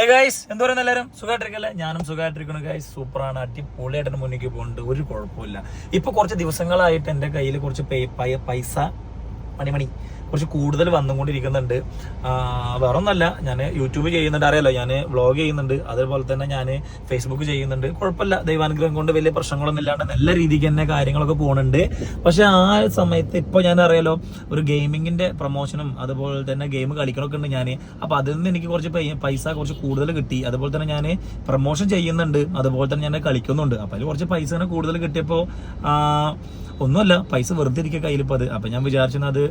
Hey guys എന്ത് പറയുന്നത് എല്ലാവരും? സുഖമായിട്ടിരിക്കല്ലേ ഞാനും സുഖമായിട്ടിരിക്കുന്നു ഗൈസ് സൂപ്പറാണ് അടിപൊളിയായിട്ട് മുന്നിലേക്ക് പോകുന്നുണ്ട് ഒരു കുഴപ്പമില്ല ഇപ്പൊ കുറച്ച് ദിവസങ്ങളായിട്ട് എന്റെ കയ്യിൽ കുറച്ച് പൈസ മണിമണി. കുറച്ച് കൂടുതൽ വന്നുകൊണ്ടിരിക്കുന്നുണ്ട്. വേറെ ഒന്നല്ല ഞാൻ യൂട്യൂബ് ചെയ്യുന്നുണ്ട്. അറിയാലോ ഞാൻ വ്ളോഗ് ചെയ്യുന്നുണ്ട്. അതേപോലെ തന്നെ ഞാൻ ഫേസ്ബുക്ക് ചെയ്യുന്നുണ്ട്. കുഴപ്പമില്ല. ദൈവാനുഗ്രഹം കൊണ്ട് വലിയ പ്രശ്നങ്ങളൊന്നും ഇല്ലാണ്ട് നല്ല രീതിക്ക് തന്നെ കാര്യങ്ങളൊക്കെ പോകുന്നുണ്ട് പക്ഷെ ആ സമയത്ത് ഇപ്പോൾ ഞാൻ അറിയാലോ ഒരു ഗെയിമിങ്ങിന്റെ പ്രൊമോഷനും അതുപോലെ തന്നെ ഗെയിം കളിക്കണമൊക്കെ ഉണ്ട് ഞാൻ അപ്പോൾ അതിൽ നിന്ന് എനിക്ക് കുറച്ച് പൈസ കുറച്ച് കൂടുതൽ കിട്ടി. അതുപോലെ തന്നെ ഞാൻ പ്രൊമോഷൻ ചെയ്യുന്നുണ്ട്. അതുപോലെ തന്നെ ഞാൻ കളിക്കുന്നുണ്ട്. അപ്പോൾ അതിൽ കുറച്ച് പൈസ കൂടുതൽ കിട്ടിയപ്പോൾ ഒന്നുമല്ല പൈസ വെറുതെ ഇരിക്കുക കയ്യിലിപ്പോൾ അത്. അപ്പം ഞാൻ വിചാരിച്ചത് അത്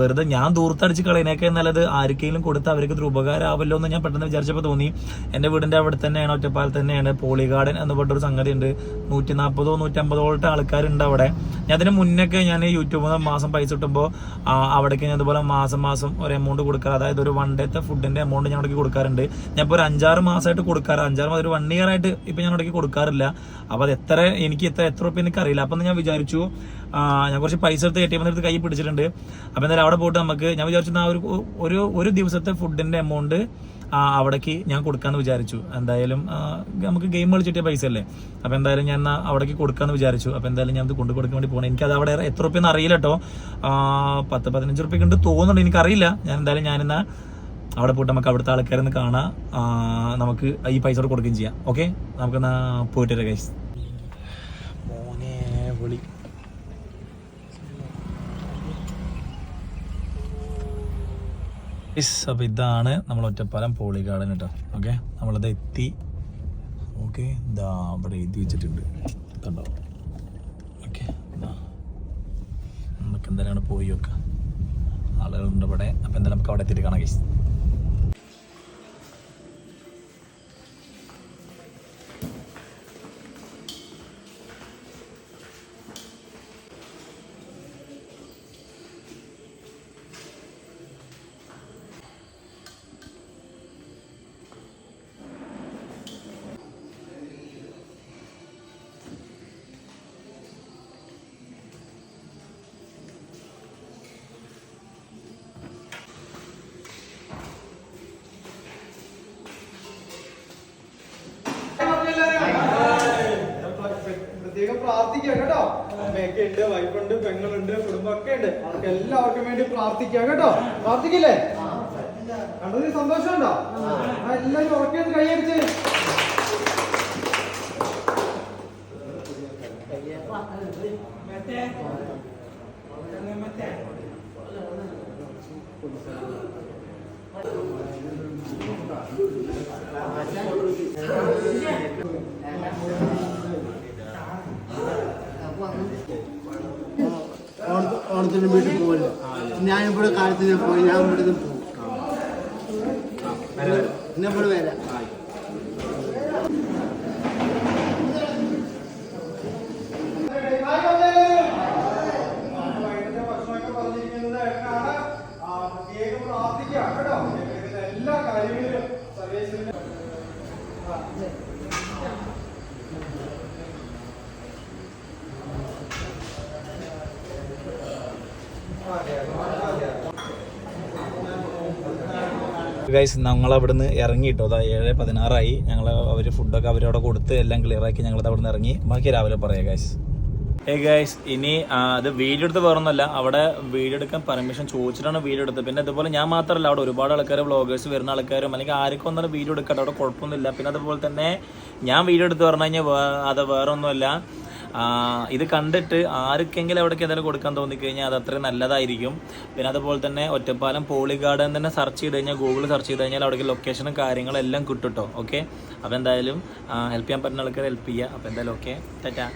വെറുതെ ഞാൻ ദൂർത്തടിച്ച് കളയണേക്കെ നല്ലത് ആർക്കെങ്കിലും കൊടുത്ത് അവർക്ക് ഒരു ഉപകാരമാവല്ലോ എന്ന് ഞാൻ പെട്ടെന്ന് വിചാരിച്ചപ്പോൾ തോന്നി. എന്റെ വീടിന്റെ അവിടെ തന്നെയാണ് ഒറ്റപ്പാലിൽ തന്നെയാണ് പോളി ഗാർഡൻ എന്ന് പറഞ്ഞൊരു സംഗതി ഉണ്ട് നൂറ്റി നാൽപ്പതോ നൂറ്റമ്പതോളത്തെ ആൾക്കാരുണ്ട് അവിടെ. ഞാൻ അതിന് മുന്നൊക്കെ ഞാൻ യൂട്യൂബിൽ നിന്ന് മാസം പൈസ കിട്ടുമ്പോൾ അവിടേക്ക് ഞാൻ അതുപോലെ മാസം മാസം ഒരു എമൗണ്ട് കൊടുക്കാറ്. അതായത് ഒരു വൺ ഡേത്തെ ഫുഡിന്റെ എമൗണ്ട് ഞാൻ അവിടേക്ക് കൊടുക്കാറുണ്ട്. ഞാൻ ഇപ്പോൾ ഒരു അഞ്ചാറ് മാസമായിട്ട് കൊടുക്കാറ്. അഞ്ചാറ് മാസം ഒരു വൺ ഇയർ ആയിട്ട് ഇപ്പം ഞാൻ അവിടേക്ക് കൊടുക്കാറില്ല. അപ്പോൾ അത് എത്ര എനിക്ക് എത്ര എത്ര റുപ്യ എനിക്ക് അറിയില്ല അപ്പം ഞാൻ വിചാരിച്ചു ഞാൻ കുറച്ച് പൈസ എടുത്ത് എ ടി എടുത്ത് കൈ പിടിച്ചിട്ടുണ്ട്. അപ്പോൾ എന്തായാലും അവിടെ പോയിട്ട് നമുക്ക് ഞാൻ വിചാരിച്ചു ആ ഒരു ഒരു ദിവസത്തെ ഫുഡിന്റെ എമൗണ്ട് അവിടേക്ക് ഞാൻ കൊടുക്കാമെന്ന് വിചാരിച്ചു. എന്തായാലും നമുക്ക് ഗെയിം കളിച്ചിട്ടേ പൈസ അല്ലേ? അപ്പോൾ എന്തായാലും ഞാൻ അവിടേക്ക് കൊടുക്കാമെന്ന് വിചാരിച്ചു. അപ്പോൾ എന്തായാലും ഞാൻ അത് കൊണ്ടു കൊടുക്കാൻ വേണ്ടി പോകണം എനിക്കത് അവിടെ എത്ര റുപ്യെന്ന് അറിയില്ല കേട്ടോ പത്ത് പതിനഞ്ച് റുപ്യ ഉണ്ട് തോന്നുന്നുണ്ട്. എനിക്കറിയില്ല. ഞാൻ എന്തായാലും ഞാനിന്ന് അവിടെ പോയിട്ട് നമുക്ക് അവിടുത്തെ ആൾക്കാരെ ഒന്ന് കാണാം. നമുക്ക് ഈ പൈസ കൂടെ കൊടുക്കുകയും ചെയ്യാം. ഓക്കെ നമുക്കെന്നാ പോയിട്ട് വരാം ഗൈസ് മോനെ വിളി യെസ് അപ്പോൾ ഇതാണ് നമ്മൾ ഒറ്റപ്പാലം പോളി ഗാർഡൻ കേട്ടോ ഓക്കെ നമ്മളത് എത്തി. ഓക്കെ ഇതാ അവിടെ എഴുതി വെച്ചിട്ടുണ്ട്. കണ്ടോ? ഓക്കെ നമുക്ക് എന്തായാലും പോയി നോക്കാം. ആളുകളുണ്ട് ഇവിടെ. അപ്പോൾ എന്തായാലും നമുക്ക് അവിടെ എത്തിയിട്ട് കാണാം ഗൈസ് പ്രാർത്ഥിക്കാം കേട്ടോ. അമ്മയൊക്കെ ഉണ്ട് വൈഫുണ്ട് പെങ്ങളുണ്ട് കുടുംബമൊക്കെ ഉണ്ട് അവർക്ക് എല്ലാവർക്കും വേണ്ടി പ്രാർത്ഥിക്കാം കേട്ടോ. പ്രാർത്ഥിക്കില്ലേ? കണ്ടതിൽ സന്തോഷമുണ്ടോ? ആ, എല്ലാവരും ഉറക്കിയത് കൈയടിച്ച്. ഓണ- ഓണത്തിന് വീട്ടിൽ പോകില്ല ഞാൻ ഇവിടെ കാലത്തിന് പോയി ഞാൻ ഇവിടുന്ന് പോകും പിന്നെ ഇവിടെ വരാം. വൈകിട്ടത്തെ ഭക്ഷണമൊക്കെ പറഞ്ഞിരിക്കുന്നത് എന്നാണ് ആ, പ്രത്യേകം പ്രാർത്ഥിക്കാം കേട്ടോ ഞങ്ങൾക്ക് എല്ലാ കാര്യങ്ങളിലും സർവേശ്വരന് ഗൈസ് ഞങ്ങൾ അവിടുന്ന് ഇറങ്ങി കേട്ടോ അതാ ഏഴ് പതിനാറായി. ഞങ്ങൾ അവർ ഫുഡൊക്കെ അവരവിടെ കൊടുത്ത് എല്ലാം ക്ലിയറാക്കി ഞങ്ങൾ അവിടുന്ന് ഇറങ്ങി. ബാക്കി രാവിലെ പറയാം ഗൈസ് ഏ ഗൈസ് ഇനി അത് വീഡിയോ എടുത്ത് വേറൊന്നുമല്ല. അവിടെ വീഡിയോ എടുക്കാൻ പെർമിഷൻ ചോദിച്ചിട്ടാണ് വീഡിയോ എടുത്തത് പിന്നെ അതുപോലെ ഞാൻ മാത്രമല്ല അവിടെ ഒരുപാട് ആൾക്കാർ വ്ളോഗേഴ്സ് വരുന്ന ആൾക്കാരും അല്ലെങ്കിൽ ആർക്കും ഒന്നും വീഡിയോ എടുക്കട്ടെ അവിടെ കുഴപ്പമൊന്നുമില്ല. പിന്നെ അതുപോലെ തന്നെ ഞാൻ വീഡിയോ എടുത്ത് പറഞ്ഞു കഴിഞ്ഞാൽ അത് വേറെ ഒന്നുമല്ല ആ, ഇത് കണ്ടിട്ട് ആർക്കെങ്കിലും എവിടേക്ക് എന്തെങ്കിലും കൊടുക്കാൻ തോന്നിക്കഴിഞ്ഞാൽ അത് അത്രയും നല്ലതായിരിക്കും. പിന്നെ അതുപോലെ തന്നെ ഒറ്റപ്പാലം പോളി ഗാർഡൻ തന്നെ സെർച്ച് ചെയ്ത് കഴിഞ്ഞാൽ ഗൂഗിൾ സെർച്ച് ചെയ്ത് കഴിഞ്ഞാൽ അവിടേക്ക് ലൊക്കേഷനും കാര്യങ്ങളും എല്ലാം കിട്ടും കേട്ടോ ഓക്കെ അപ്പോൾ എന്തായാലും ഹെൽപ്പ് ചെയ്യാൻ പറ്റുന്ന ആൾക്കാർ ഹെൽപ്പ് ചെയ്യുക. അപ്പോൾ എന്തായാലും ഓക്കെ ടാറ്റാ